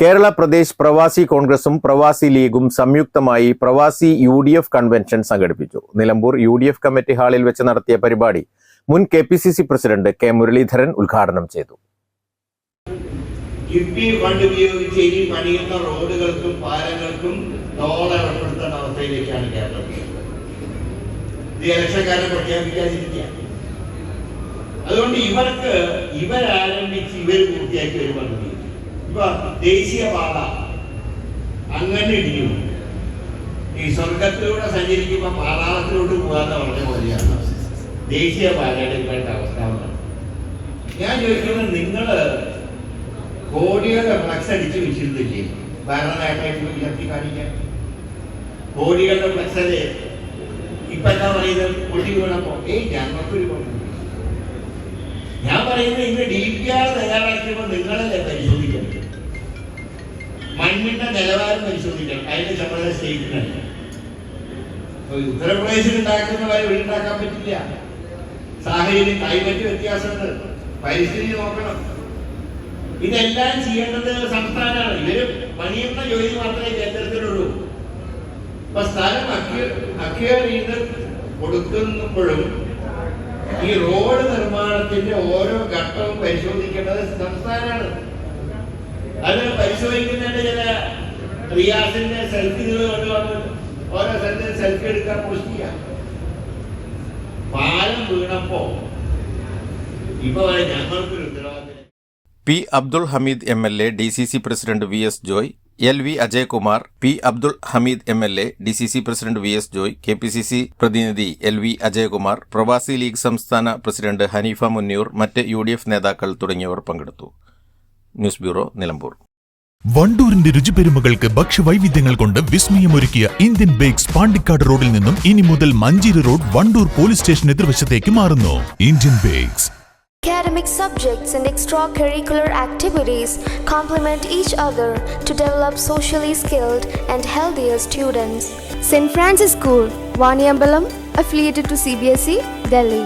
കേരള പ്രദേശ് പ്രവാസി കോൺഗ്രസും പ്രവാസി ലീഗും സംയുക്തമായി പ്രവാസി യു ഡി എഫ് കൺവെൻഷൻ സംഘടിപ്പിച്ചു. Nilambur U D F committee ഹാളിൽ വെച്ച് നടത്തിയ പരിപാടി മുൻ K P C C president K Muraleedharan ഉദ്ഘാടനം ചെയ്തു. കിഫ്ബി ഫണ്ട് ഉപയോഗിച്ച് ഇനി പണിയുന്ന റോഡുകൾക്കും പാലങ്ങൾക്കും ടോൾ ഏർപ്പെടുത്തുന്ന അവസ്ഥയിലേക്കാണ് കേരളം. ഇലക്ഷക്കാരെ പ്രഖ്യാപിക്കാതിരിക്കുക അതുകൊണ്ട് ഇവർക്ക് ഇവരാരംഭിച്ച് ഇവർ പൂർത്തിയാക്കി പദ്ധതി. ദേശീയപാത അങ്ങനെ ഇടിഞ്ഞു ഈ സ്വർഗത്തിലൂടെ സഞ്ചരിക്കുമ്പോൾ പാതാളത്തിലോട്ട് പോകാത്ത വളരെ പോലെയാണ് ദേശീയപാതയുടെ ഇപ്പോഴത്തെ അവസ്ഥ ഞാൻ ചോദിക്കുന്നത് നിങ്ങൾ കോടികളുടെ ഫ്ലക്സ് അടിച്ച് വെച്ചിരുന്നില്ലേ ഭരണനേട്ടമായിട്ട് ഉയർത്തി കാണിക്കാൻ. കോടികളുടെ ഫ്ലക്സല്ലേ ഇപ്പൊ എന്താ പറയുന്നത്? പൊട്ടി വീണപ്പോ ഏയ് ഞങ്ങൾക്കൊരു ഞാൻ പറയുന്നത് ഇന്ന് ഡി മണ്ണിന്റെ നിലവാരം പരിശോധിക്കണം. അതിന്റെ സ്റ്റേറ്റിനല്ല ഇപ്പൊ ഉത്തർപ്രദേശിൽ ഉണ്ടാക്കുന്ന വരെ വീടുണ്ടാക്കാൻ പറ്റില്ല. സാഹചര്യം ക്ലൈമറ്റ് വ്യത്യാസമുണ്ട്. പരിസ്ഥിതി നോക്കണം. ഇതെല്ലാം ചെയ്യേണ്ടത് സംസ്ഥാനമാണ്. ഇവർ പണിയുന്ന ജോലി മാത്രമേ കേന്ദ്രത്തിലുള്ളൂ. അപ്പൊ സ്ഥലം അക്വയർ കൊടുക്കുമ്പോഴും ഈ റോഡ് നിർമ്മാണത്തിന്റെ ഓരോ ഘട്ടവും പരിശോധിക്കേണ്ടത് സംസ്ഥാനമാണ്. അത് പരിശോധിക്കുന്നതിന്റെ ചില റിയാസിന്റെ സെൽഫികൾ കൊണ്ടുവന്ന് ഓരോ സ്ഥലത്ത് സെൽഫി എടുക്കാൻ പോസ്റ്റ് ചെയ്യാം. പാലം വീണപ്പോ ഇപ്പൊ ഞങ്ങൾക്കൊരു ഉത്തരവാദിത്തം P Abdul Hameed M L A D C C president V S Joy L V Ajayakumar P Abdul Hameed M L A D C C president V S Joy K P C C പ്രതിനിധി L V Ajayakumar പ്രവാസി league സംസ്ഥാന president Haneefa മുന്നൂർ മറ്റ് U D F നേതാക്കൾ തുടങ്ങിയവർ പങ്കെടുത്തു. News bureau Nilambur വണ്ടൂരിന്റെ രുചിപെരുമകൾക്ക് ഭക്ഷ്യവൈവിധ്യങ്ങൾ കൊണ്ട് വിസ്മയമൊരുക്കിയ ഇന്ത്യൻ ബേക്സ് പാണ്ടിക്കാട് റോഡിൽ നിന്നും ഇനി മുതൽ Manjeri road Wandoor police station എതിർവശത്തേക്ക് മാറുന്നു Indian bakes Academic subjects and extracurricular activities complement each other to develop socially skilled and healthier students. St. Francis School, Vaniambalam, affiliated to CBSE, Delhi.